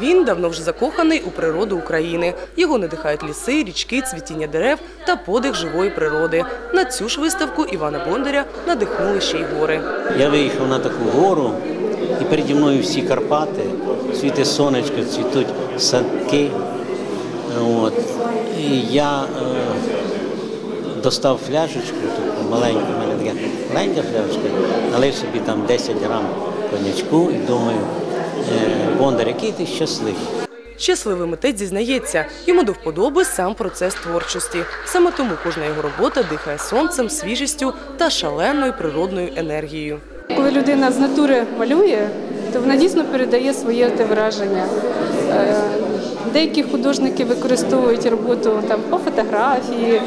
Він давно вже закоханий у природу України. Його надихають ліси, річки, цвітіння дерев та подих живої природи. На цю ж виставку Івана Бондаря надихнули ще й гори. Я виїхав на таку гору, і переді мною всі Карпати, світе сонечко, цвітуть садки. От. І я е, достав фляжечку, таку маленьку, мене така маленька фляжечка, налив собі там 10 грам конячку і думаю, Бондар, який ти щасливий. Щасливий митець зізнається, йому до вподоби сам процес творчості. Саме тому кожна його робота дихає сонцем, свіжістю та шаленою природною енергією. Коли людина з натури малює, то вона дійсно передає своє те враження. Е, Деякі художники використовують роботу там по фотографії.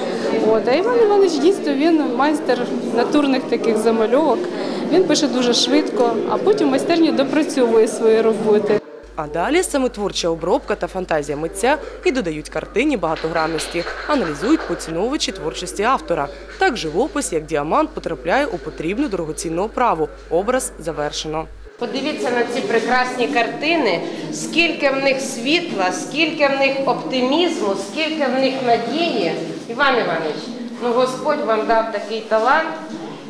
От. А Іван Іванович дійсно він майстер натурних таких замальовок. Він пише дуже швидко, а потім в майстерні допрацьовує свої роботи. А далі саме творча обробка та фантазія митця і додають картині багатогранності, аналізують поціновувачі творчості автора. Так живопис, як діамант, потрапляє у потрібну дорогоцінну оправу. Образ завершено. Подивіться на ці прекрасні картини, скільки в них світла, скільки в них оптимізму, скільки в них надії. Іван Іванович, ну Господь вам дав такий талант,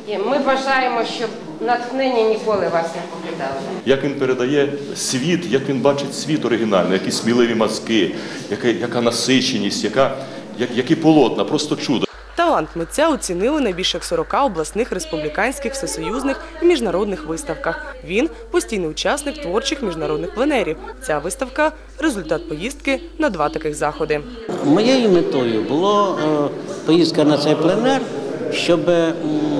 і ми бажаємо, щоб натхнення ніколи вас не покидало. Як він передає світ, як він бачить світ оригінальний, які сміливі мазки, яка, яка насиченість, яка, як, які полотна, просто чудо. Талант митця оцінили на більше як 40 обласних, республіканських, всесоюзних і міжнародних виставках. Він постійний учасник творчих міжнародних пленерів. Ця виставка результат поїздки на два таких заходи. Моєю метою було е, поїздка на цей пленер, щоб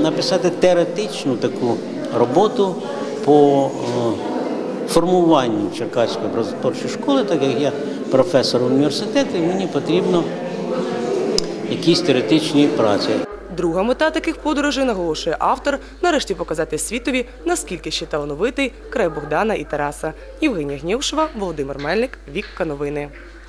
написати теоретичну таку роботу по е, формуванню Черкаської образотворчої школи, так як я професор університету, і мені потрібно якісь теоретичні праці. Друга мета таких подорожей, наголошує автор, нарешті показати світові, наскільки ще талановитий край Богдана і Тараса. Євгенія Гнєвшова, Володимир Мельник, Вікка Новини.